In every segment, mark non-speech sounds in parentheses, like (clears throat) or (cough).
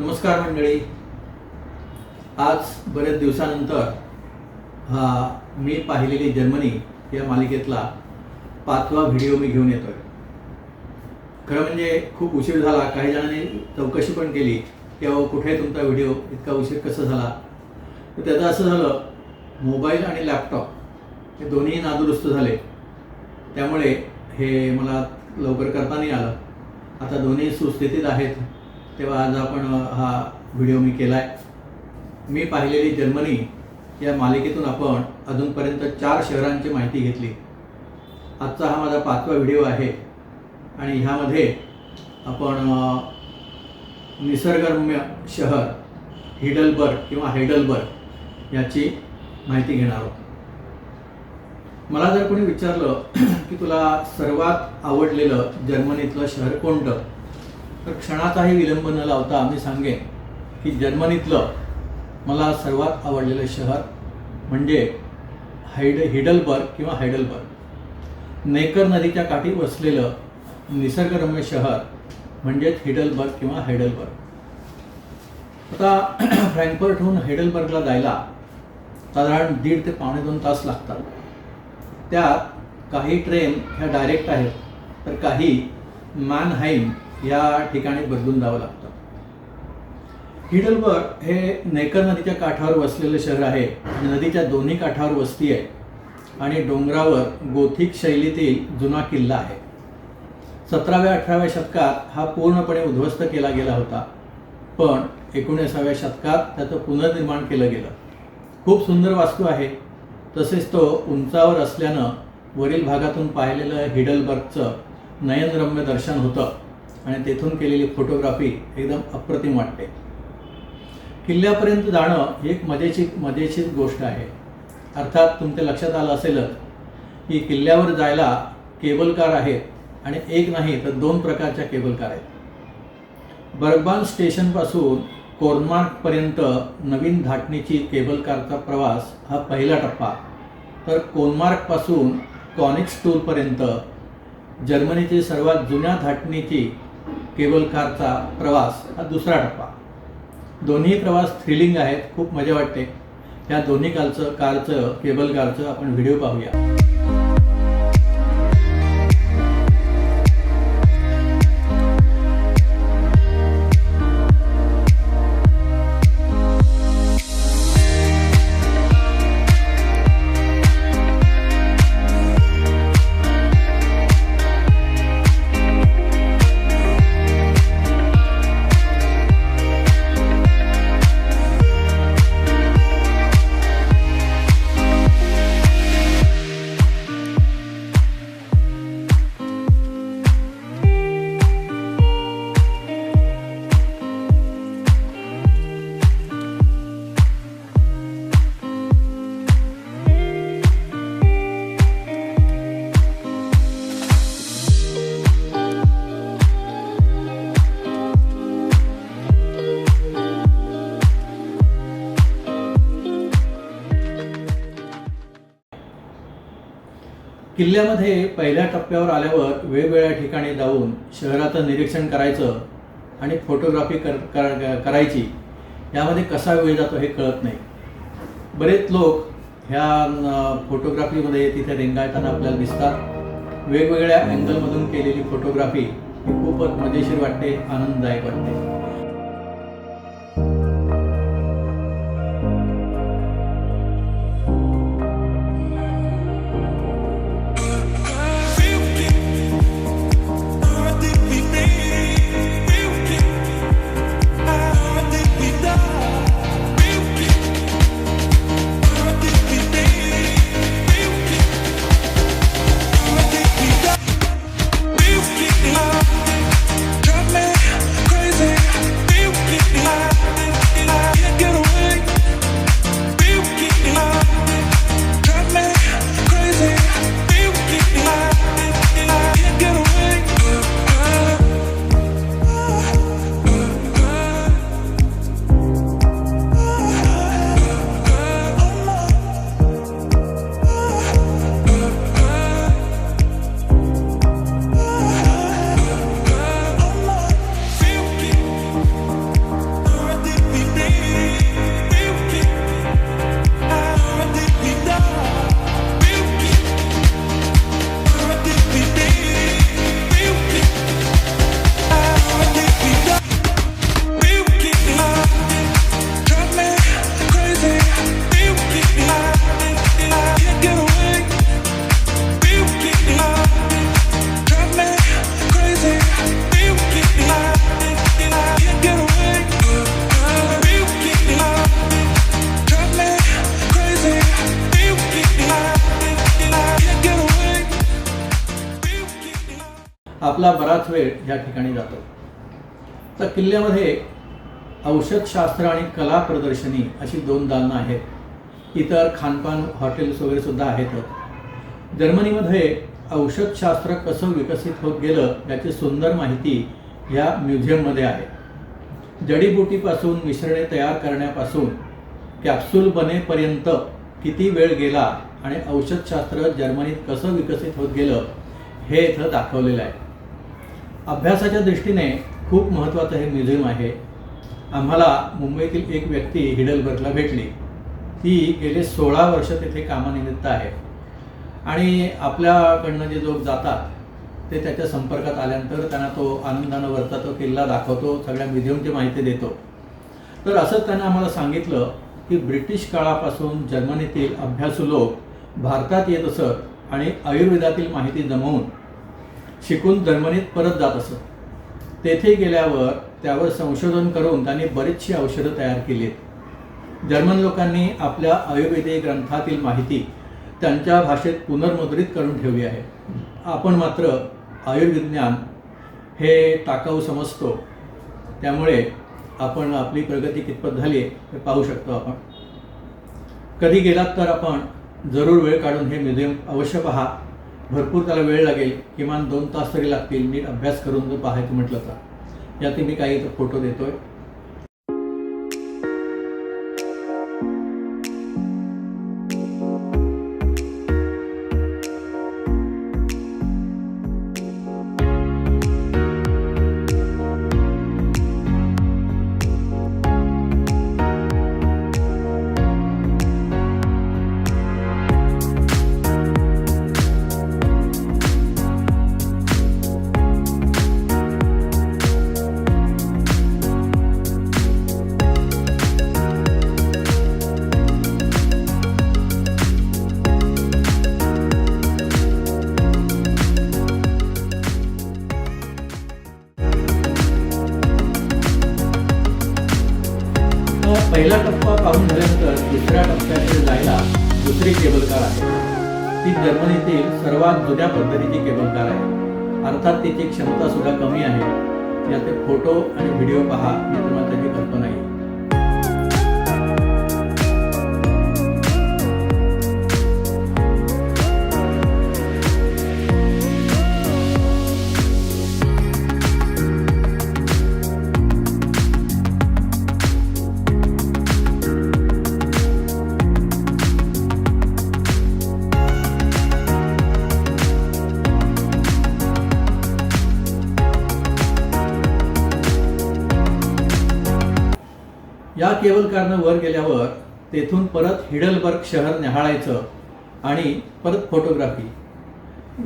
नमस्कार मंडळी. आज बरेच दिवसानंतर हा मी पाहिलेली जर्मनी या मालिकेतला पाचवा व्हिडिओ मी घेऊन येतोय. खरं म्हणजे खूप उशीर झाला काही जणांनी चौकशी पण केली की अहो कुठे आहे तुमचा व्हिडिओ इतका उशीर कसा झाला? तर त्याचं असं झालं मोबाईल आणि लॅपटॉप हे दोन्ही नादुरुस्त झाले. त्यामुळे हे मला लवकर करता नाही आलं. आता दोन्ही सुस्थितीत आहेत. तेव्हा आज आपण हा व्हिडिओ मी केला आहे मी पाहिलेली जर्मनी या मालिकेतून आपण अजूनपर्यंत चार शहरांची माहिती घेतली. आजचा हा माझा पाचवा व्हिडिओ आहे. आणि ह्यामध्ये आपण निसर्गरम्य शहर हिडलबर्ग किंवा हेडलबर्ग याची माहिती घेणार आहोत. मला जर कोणी विचारलं (clears throat) की तुला सर्वात आवडलेलं जर्मनीतलं शहर कोणतं? तर क्षणाचाही विलंब न लावता मी सांगेन की जर्मनीतलं मला सर्वात आवडलेलं शहर म्हणजे हायड हिडलबर्ग किंवा हायडलबर्ग नेकर नदीच्या काठी वसलेलं निसर्गरम्य शहर म्हणजेच हिडलबर्ग किंवा हायडलबर्ग आता (clears throat) फ्रँकफर्टहून हैडलबर्गला जायला साधारण दीड ते पावणे दोन तास लागतात. त्यात काही ट्रेन ह्या डायरेक्ट आहेत तर काही मॅनहाईम या ठिकाणी बदलून जावं लागतं. हिडलबर्ग हे नेकर नदीच्या काठावर वसलेलं शहर आहे. आणि नदीच्या दोन्ही काठावर वस्ती आहे. आणि डोंगरावर गोथिक शैलीतील जुना किल्ला आहे. सतराव्या अठराव्या शतकात हा पूर्णपणे उद्ध्वस्त केला गेला होता. पण एकोणीसाव्या शतकात त्याचं पुनर्निर्माण केलं गेलं. खूप सुंदर वास्तू आहे. तसेच तो उंचावर असल्यानं वरील भागातून पाहिलेलं हिडलबर्गचं नयनरम्य दर्शन होतं. आणि तेथून केलेली फोटोग्राफी एकदम अप्रतिम वाटते. किल्ल्यापर्यंत जाणं ही एक मजेची मजेशीर गोष्ट आहे. अर्थात तुमच्या लक्षात आलं असेलच की किल्ल्यावर जायला केबल कार आहेत आणि एक नाही तर दोन प्रकारच्या केबल कार आहेत. बर्गबान स्टेशनपासून कोनमार्कपर्यंत नवीन धाटणीची केबल कारचा प्रवास हा पहिला टप्पा. तर कोनमार्कपासून कॉनिक्स टूरपर्यंत जर्मनीची सर्वात जुन्या धाटणीची केबल कारचा प्रवास हा दुसरा टप्पा. दोन्ही प्रवास थ्रिलिंग आहेत खूप मजा वाटते. या दोन्ही कालचं कारचं केबल कारचं आपण व्हिडिओ पाहूया. किल्ल्यामध्ये पहिल्या टप्प्यावर आल्यावर वेगवेगळ्या ठिकाणी जाऊन शहराचं निरीक्षण करायचं आणि फोटोग्राफी कर कर- करायची यामध्ये कसा वेळ जातो हे कळत नाही. बरेच लोक ह्या फोटोग्राफीमध्ये तिथे रेंगाळताना आपल्याला दिसतात. वेगवेगळ्या अँगलमधून केलेली फोटोग्राफी ही खूपच मजेशीर वाटते आनंददायक वाटते. आपला बराच वेळ या ठिकाणी जातो. तर किल्ल्यामध्ये औषधशास्त्र आणि कला प्रदर्शनी अशी दोन दालनं आहेत. इतर खानपान हॉटेल्स वगैरे सुद्धा आहेतच जर्मनीमध्ये औषधशास्त्र कसं विकसित होत गेलं याची सुंदर माहिती या म्युझियममध्ये आहे. जडीबुटीपासून मिश्रणे तयार करण्यापासून कॅप्सूल बनेपर्यंत किती वेळ गेला आणि औषधशास्त्र जर्मनीत कसं विकसित होत गेलं हे इथं दाखवलेलं आहे. अभ्यासाच्या दृष्टीने खूप महत्त्वाचं हे म्युझियम आहे. आम्हाला मुंबईतील एक व्यक्ती हिडलबर्गला भेटली. ती गेले सोळा वर्ष तिथे कामानिमित्त आहे. आणि आपल्याकडनं जे लोक जातात ते त्याच्या संपर्कात आल्यानंतर त्यांना तो आनंदानं वरचा तो किल्ला दाखवतो सगळ्या म्युझियमची माहिती देतो. तर असंच त्यांनी आम्हाला सांगितलं की ब्रिटिश काळापासून जर्मनीतील अभ्यासू लोक भारतात येत असत आणि आयुर्वेदातील माहिती जमवून शिकून जर्मनीत परत जात असत. तेथे गेल्यावर त्यावर संशोधन करून त्यांनी बरीचशी औषधं तयार केली आहेत जर्मन लोकांनी आपल्या आयुर्वेदिक ग्रंथातील माहिती त्यांच्या भाषेत पुनर्मुद्रित करून ठेवली आहे. आपण मात्र आयुर्विज्ञान हे टाकाऊ समजतो. त्यामुळे आपण आपली प्रगती कितपत झाली हे पाहू शकतो आपण. कधी गेलात तर आपण जरूर वेळ काढून हे म्युझियम अवश्य पहा. भरपूर त्याला वेळ लागेल किमान दोन तास तरी लागतील नीट अभ्यास करून जर पाहायचं म्हटलं तर. यात मी काही इथं फोटो देतो आहे जर्मनीतील सर्वात जुन्या पद्धतीची केबल कार आहे अर्थात तिची क्षमता सुद्धा कमी आहे. याचे फोटो आणि व्हिडिओ पहा मी तुम्हाला त्याची कल्पना येईल या वर गेल्यावर तेथून परत हिडलबर्ग शहर न्याहाळायचं आणि परत फोटोग्राफी.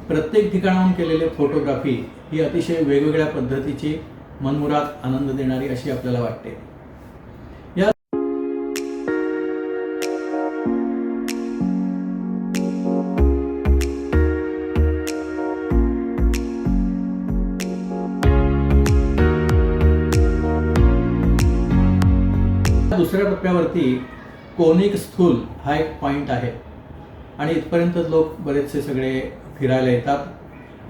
प्रत्येक ठिकाणाहून केलेली फोटोग्राफी ही अतिशय वेगवेगळ्या पद्धतीची मनमुरात आनंद देणारी अशी आपल्याला वाटते. वरती कोनिक स्थूल हा एक पॉईंट आहे. आणि इथपर्यंत लोक बरेचसे सगळे फिरायला येतात.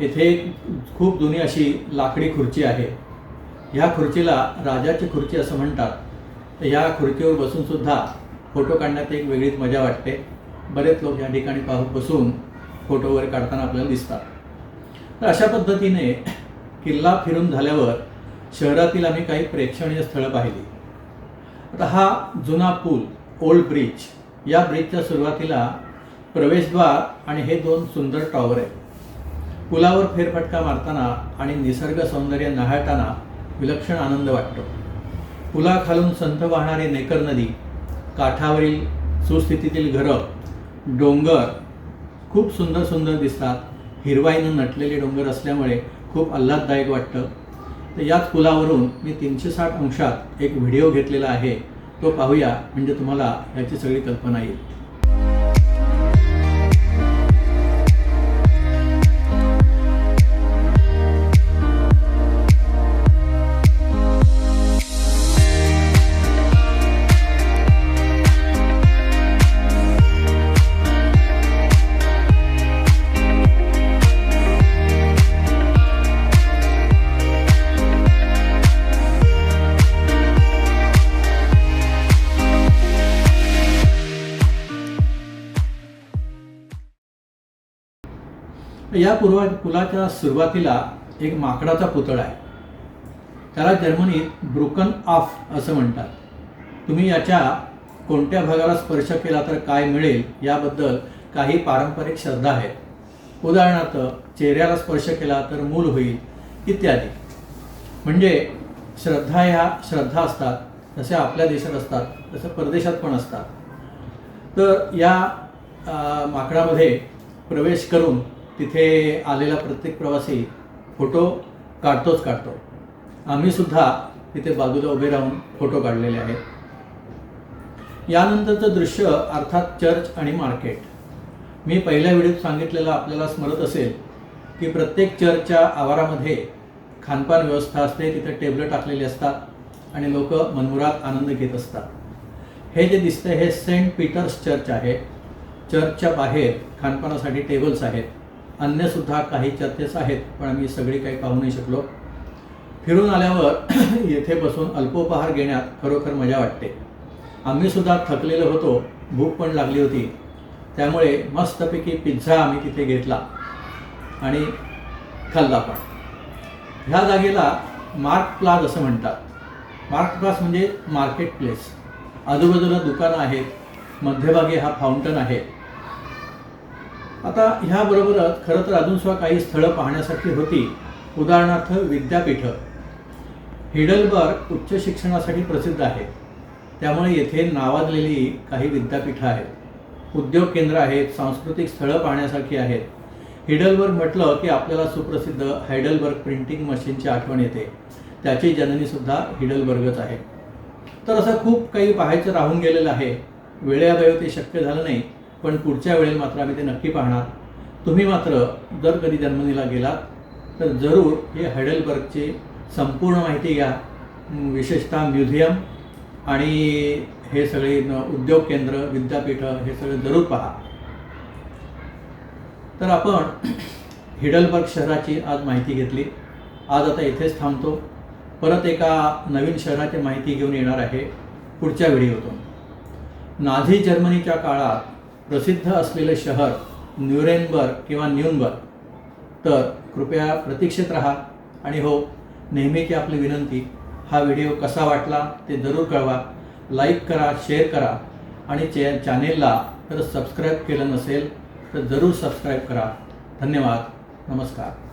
इथे खूप जुनी अशी लाकडी खुर्ची आहे. ह्या खुर्चीला राजाची खुर्ची असं म्हणतात. तर ह्या खुर्चीवर बसून सुद्धा फोटो काढण्यात एक वेगळीच मजा वाटते. बरेच लोक या ठिकाणी पाहू बसून फोटो वगैरे काढताना आपल्याला दिसतात. तर अशा पद्धतीने किल्ला फिरून झाल्यावर शहरातील आम्ही काही प्रेक्षणीय स्थळं पाहिली. आता हा जुना पूल ओल्ड ब्रिज. या ब्रिजच्या सुरुवातीला प्रवेशद्वार आणि हे दोन सुंदर टॉवर आहेत. पुलावर फेरफटका मारताना आणि निसर्ग सौंदर्य नहाळताना विलक्षण आनंद वाटतो. पुलाखालून संत वाहणारी नेकर नदी काठावरील सुस्थितीतील घरं डोंगर खूप सुंदर सुंदर दिसतात. हिरवाईनं नटलेले डोंगर असल्यामुळे खूप आल्हाददायक वाटतं. तर याच पुलावरून मी तीनशे साठ अंशात एक व्हिडिओ घेतलेला आहे. तो पाहूया म्हणजे तुम्हाला याची सगळी कल्पना येईल. या पूर्वा पुलाच्या सुरुवातीला एक माकडाचा पुतळा आहे. त्याला जर्मनीत ब्रुकन ऑफ असं म्हणतात. तुम्ही याच्या कोणत्या भागाला स्पर्श केला तर काय मिळेल याबद्दल काही पारंपरिक श्रद्धा आहेत उदाहरणार्थ चेहऱ्याला स्पर्श केला तर मूल होईल इत्यादी. म्हणजे श्रद्धा ह्या श्रद्धा असतात जसे आपल्या देशात असतात तसं परदेशात पण असतात. तर या माकडामध्ये प्रवेश करून तिथे आलेला प्रत्येक प्रवासी फोटो काढतोच काढतो. आम्ही सुद्धा तिथे बाजूला उभे राहून फोटो काढलेले आहेत. यानंतरचं दृश्य अर्थात चर्च आणि मार्केट. मी पहिल्या व्हिडिओत सांगितलेलं आपल्याला स्मरत असेल की प्रत्येक चर्चच्या आवारामध्ये खानपान व्यवस्था असते तिथे टेबलं टाकलेली असतात आणि लोक मनमुरात आनंद घेत असतात. हे जे दिसतंय हे सेंट पीटर्स चर्च आहे. चर्चच्या बाहेर खानपानासाठी टेबल्स आहेत. अन्यसुद्धा काही चर्चेस आहेत पण आम्ही सगळी काही पाहू नाही शकलो. फिरून आल्यावर (clears throat) येथे बसून अल्पोपहार घेण्यात खरोखर मजा वाटते. आम्हीसुद्धा थकलेलो होतो भूक पण लागली होती. त्यामुळे मस्तपैकी पिझ्झा आम्ही तिथे घेतला आणि खाल्ला पण. ह्या जागेला मार्क प्लाज असं म्हणतात. मार्क प्लास म्हणजे मार्केट प्लेस. आजूबाजूला दुकानं आहेत मध्यभागी हा फाउंटन आहे. आता ह्याबरोबरच खरं तर अजून सुद्धा काही स्थळं पाहण्यासाठी होती. उदाहरणार्थ विद्यापीठं. हिडलबर्ग उच्च शिक्षणासाठी प्रसिद्ध आहे त्यामुळे येथे नावाजलेली काही विद्यापीठं आहेत. उद्योग केंद्र आहेत सांस्कृतिक स्थळं पाहण्यासारखी आहेत. हिडलबर्ग म्हटलं की आपल्याला सुप्रसिद्ध हायडलबर्ग प्रिंटिंग मशीनची आठवण येते. त्याची जननीसुद्धा हिडलबर्गच आहे. तर असं खूप काही पाहायचं राहून गेलेलं आहे. वेळेअभावी ते शक्य झालं नाही. पण पुढच्या वेळेला मात्र आम्ही ते नक्की पाहणार. तुम्ही मात्र जर कधी जर्मनीला गेलात तर जरूर हे हायडलबर्गची संपूर्ण माहिती घ्या. विशेषतः म्युझियम आणि हे सगळे उद्योग केंद्र विद्यापीठं हे सगळं जरूर पहा. तर आपण (clears throat) हिडलबर्ग शहराची आज माहिती घेतली. आज आता इथेच थांबतो. परत एका नवीन शहराची माहिती घेऊन येणार आहे पुढच्या व्हिडिओतून. नाझी जर्मनीच्या काळात प्रसिद्ध असलेले शहर न्यूरेनबर्ग किंवा न्यूनबर्ग तर कृपया प्रतीक्षेत राहा. आणि हो नेहमीची आपली विनंती हा व्हिडिओ कसा वाटला ते जरूर कळवा. लाईक करा शेअर करा. आणि चे चॅनेलला जर सबस्क्राईब केलं नसेल तर जरूर सबस्क्राईब करा. धन्यवाद. नमस्कार.